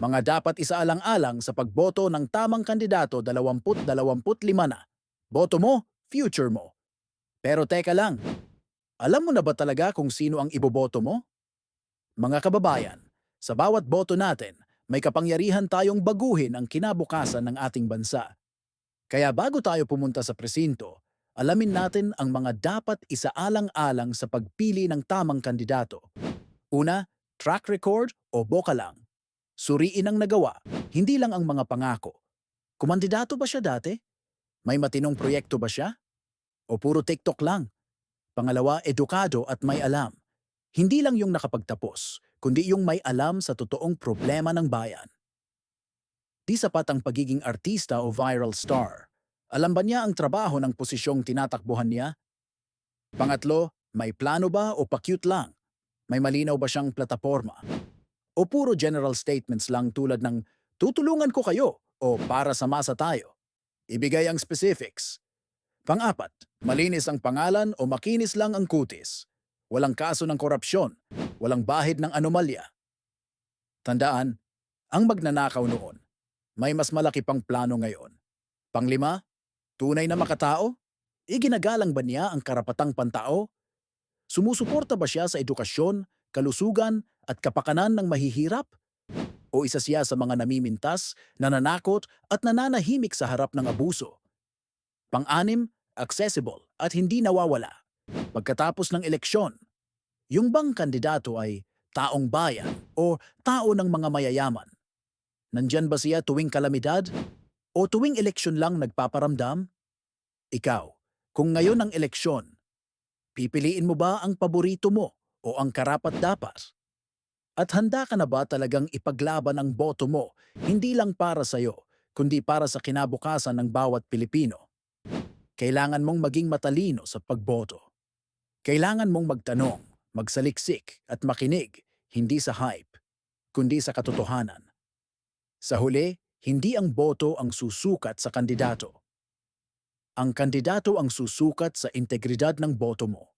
Mga dapat isaalang-alang sa pagboto ng tamang kandidato 20-25 na. Boto mo, future mo. Pero teka lang, alam mo na ba talaga kung sino ang iboboto mo? Mga kababayan, sa bawat boto natin, may kapangyarihan tayong baguhin ang kinabukasan ng ating bansa. Kaya bago tayo pumunta sa presinto, alamin natin ang mga dapat isaalang-alang sa pagpili ng tamang kandidato. Una, track record o boka lang. Suriin ang nagawa, hindi lang ang mga pangako. Kumandidato ba siya dati? May matinong proyekto ba siya? O puro TikTok lang? Pangalawa, edukado at may alam. Hindi lang yung nakapagtapos, kundi yung may alam sa totoong problema ng bayan. Di sapat ang pagiging artista o viral star. Alam ba niya ang trabaho ng posisyong tinatakbuhan niya? Pangatlo, may plano ba o pa-cute lang? May malinaw ba siyang plataforma? O puro general statements lang tulad ng tutulungan ko kayo o para sa masa tayo? Ibigay ang specifics. Pang-apat, malinis ang pangalan o makinis lang ang kutis. Walang kaso ng korupsyon, walang bahid ng anomalya. Tandaan, ang magnanakaw noon, may mas malaki pang plano ngayon. Panglima, tunay na makatao? Iginagalang ba niya ang karapatang pantao? Sumusuporta ba siya sa edukasyon, kalusugan at kapakanan ng mahihirap? O isa siya sa mga namimintas, nananakot at nananahimik sa harap ng abuso? Pang-anim, accessible at hindi nawawala. Pagkatapos ng eleksyon, yung bang kandidato ay taong bayan o tao ng mga mayayaman? Nandyan ba siya tuwing kalamidad? O tuwing eleksyon lang nagpaparamdam? Ikaw, kung ngayon ang eleksyon, pipiliin mo ba ang paborito mo o ang karapat-dapat? At handa ka na ba talagang ipaglaban ang boto mo hindi lang para sa'yo, kundi para sa kinabukasan ng bawat Pilipino? Kailangan mong maging matalino sa pagboto. Kailangan mong magtanong, magsaliksik at makinig, hindi sa hype, kundi sa katotohanan. Sa huli, hindi ang boto ang susukat sa kandidato. Ang kandidato ang susukat sa integridad ng boto mo.